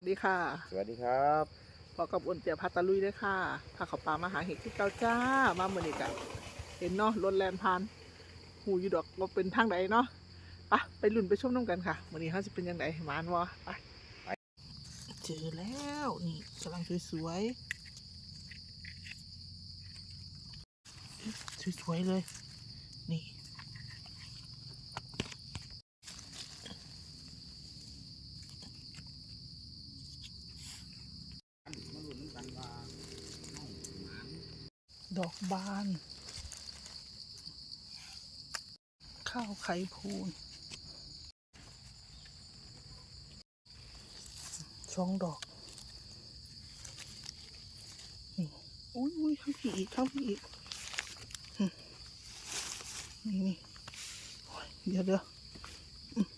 สวัสดีค่ะ สวัสดีครับพอกับอุ่นเตียพัตตะลุยด้วยค่ะพาเขาปลามาหาเห็ดที่เก้าจ้า มาเมื่อนี้กันเห็นเนาะรถแลนพาน หูอยู่ดอกว่าเป็นทางใดเนาะไปะไปลุ่นไปชมน้ำกันค่ะวันนี้เขาจะเป็นยังไงหมานวะไปไปเจอแล้วนี่กำลังสวยๆ สวยๆเลย ดอกบาน ข้าวไข่พูนสองดอกนี่อุ้ยอุ้ยข้างพี่อีกข้างพี่อีกนี่นี่โอ้ยเดี๋ยวเดี๋ยวอืม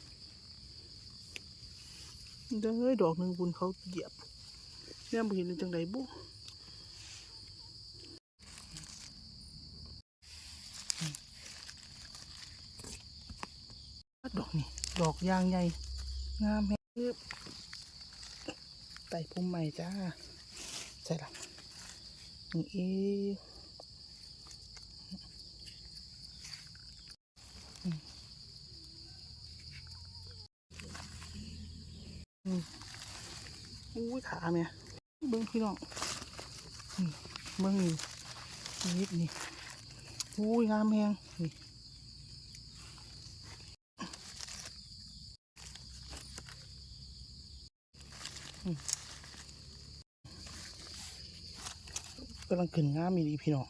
เด้อดอกหนึ่งบุญเขาเหยียบเนี่ยบ่เห็นเป็นจังไดบุ ดอกนี่ ดอกยางใหญ่ งามแฮะไต่พุ่มใหม่จ้า ใช่ละนี่เองอืมอืมอุ้ขาเมียเบิ้งพี่น้องเบิ้งนี่นี่นี่อุ้งามแฮงนี่ กำลังขึ้นงามีดีพี่น้อง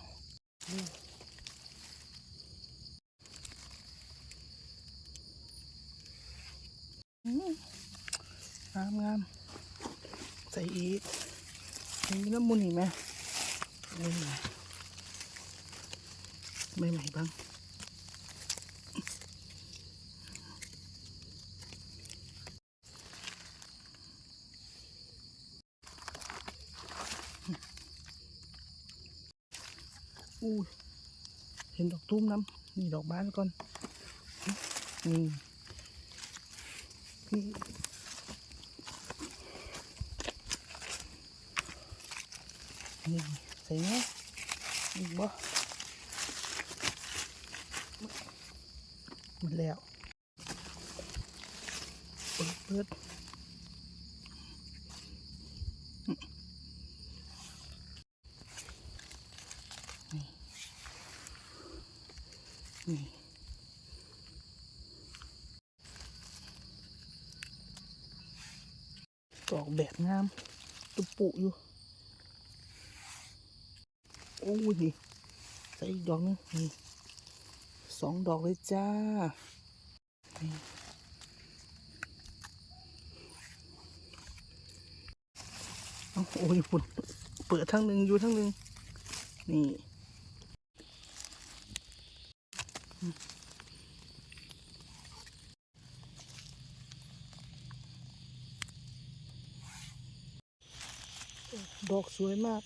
งามงามใส่อีกมีน้ำมันอีกไหมไม่ไหมไม่ไหมบ้าง อู้ยเห็นดอกตุ้มน้ำนี่ดอกบานก่อนนี่นี่นี่ใส่เนี้ยอีกบ่หมดแล้วเปิดเปิดนี่ ดอกแบบงามตุปุอยู่ โอ้ยนี่ใส่อีกดอกนึงนี่สองดอกเลยจ้านี่เอาโอ้ยฝุ่นเปิดทั้งหนึ่งอยู่ทั้งหนึ่งนี่ ดอกสวยมาก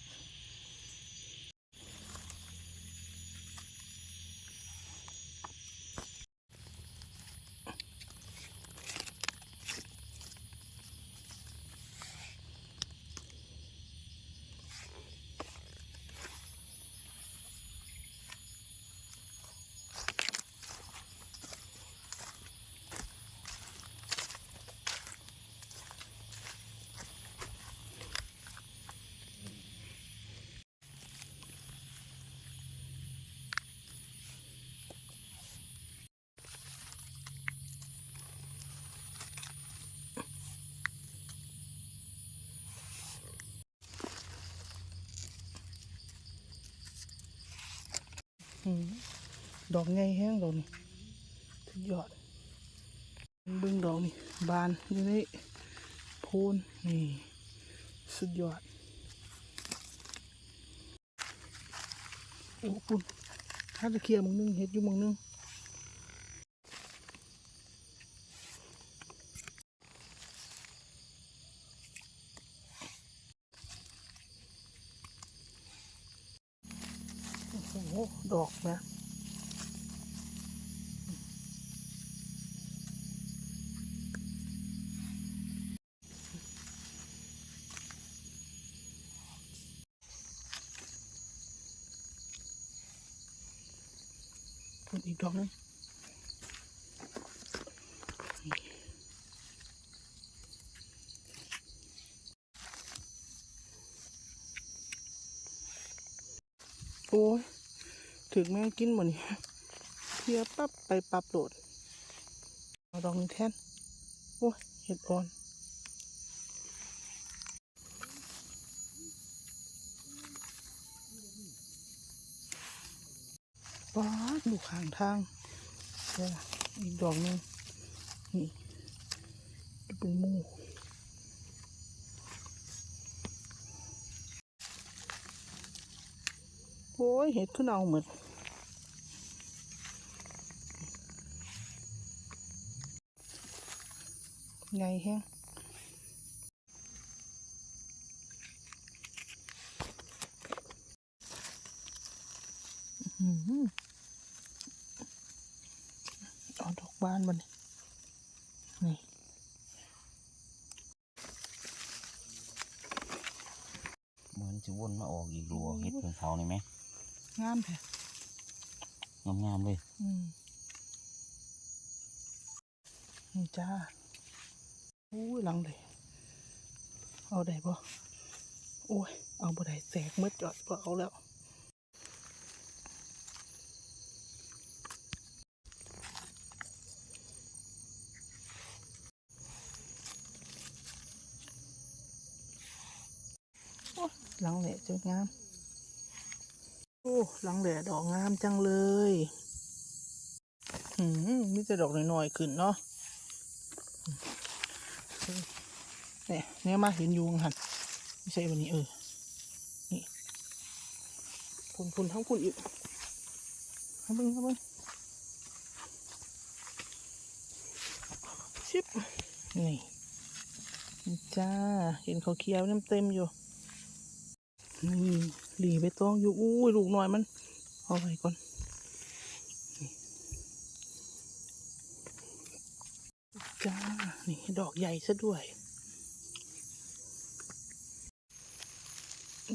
ดอกไงแห้งดอกนี่สุดยอดบึ้งดอกนี่บานอยู่ในโพนนี่ สุดยอดโอ้คุณถ้าจะเคลียร์มึงนึงเห็ดอยู่มึงนึงโอ้โห ดอกนะ คุณ อีกดอกนึงโอ้ยถึงแม่งกินหมดนี่เพียปั๊บไปปรับโหลดเอาดอกนี้แทน โอ้ยเห็ดอ่อน ป๊า ดูข้างทางอีกดอกหนึงนี่จะเป็นมูโอ้ยเห็ดขึ้นเอาหมดไงแห้งอื้อหือ เอาดอกบานมันนี่เหมือนจะวนมาออกอีกรัวเห็ดเพิ่งเขานี่ไหมงามแท้งามๆเลยอืมนี่จ้าอุ้ยหลังเลยเอาได้ปะโอ้ย เอาบ่ได้แสกเมื่อจอดบ่เอาแล้ว หลังแหล่จังงาม โอ้หลังแหล่ดอกงามจังเลยหืมมีแต่ดอกน้อยๆขึ้นเนาะเนี่ยเนี่ยมาเห็นยุงหันไม่ใช่วันนี้เออ นี่พุ่นพุ่นทั้งพุ่นอีกเอาเบิ้งเอาเบิ้งชิบนี่นี่จ้า เห็นเขาเคี้ยวน้ำเต็มอยู่ นี่หลีไปต้องอยู่อู้ยลูกน้อยมัน เอาไว้ก่อนจ้า นี่ดอกใหญ่ซะด้วย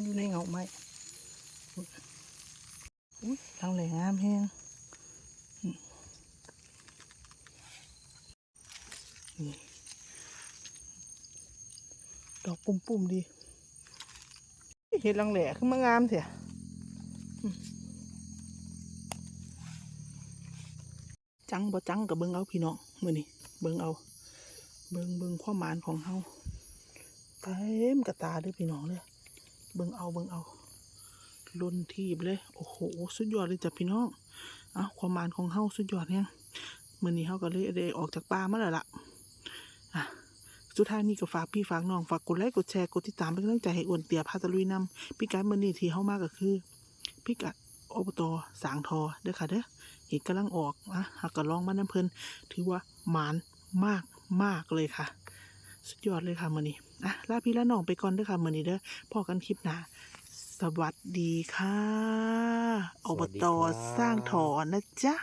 อยู่ในเงาไม้อุ้ยทางแหล่งามแฮงอืมนี่ดอกปุ่มๆดี เห็ดลังแหล่ขึ้นมางามเถอะอืมจังบ่จังกับเบิ่งเอาพี่น้องมือนี้เบิ่งเอา เบิ่งเบิ่งความานของเฮาเต็มกระตาเด้วยพี่น้องเลยเบิ่งเอาเบิ่งเอาล้นทีบเลย โอ้โห สุดยอดเลยจ้ะพี่น้องเอาความมานของเฮาสุดยอดเนี่ยมือนี้เฮาก็เลยได้ออกจากป่ามาแล้วล่ะอะ สุดท้ายนี้ก็ฝากพี่ฝากน้องฝากกดไลค์กดแชร์กดติดตามเป็นกำลังใจให้อ้วนเตียพาตะลุยนำพี่กัดมือนี้ที่เฮามาก็คือพี่กัดอบตสางทอเด้อค่ะเด้อเห็นกำลังออกอะหากก็ลองมาน้ำเพลินถือว่าหมานมากมากเลยค่ะ สุดยอดเลยค่ะมือนี้อะลาพี่ละน้องไปก่อนเด้อค่ะมือนี้เด้อพอกันคลิปหน้าสวัสดีค่ะอบตสร้างถอนนะจ๊ะ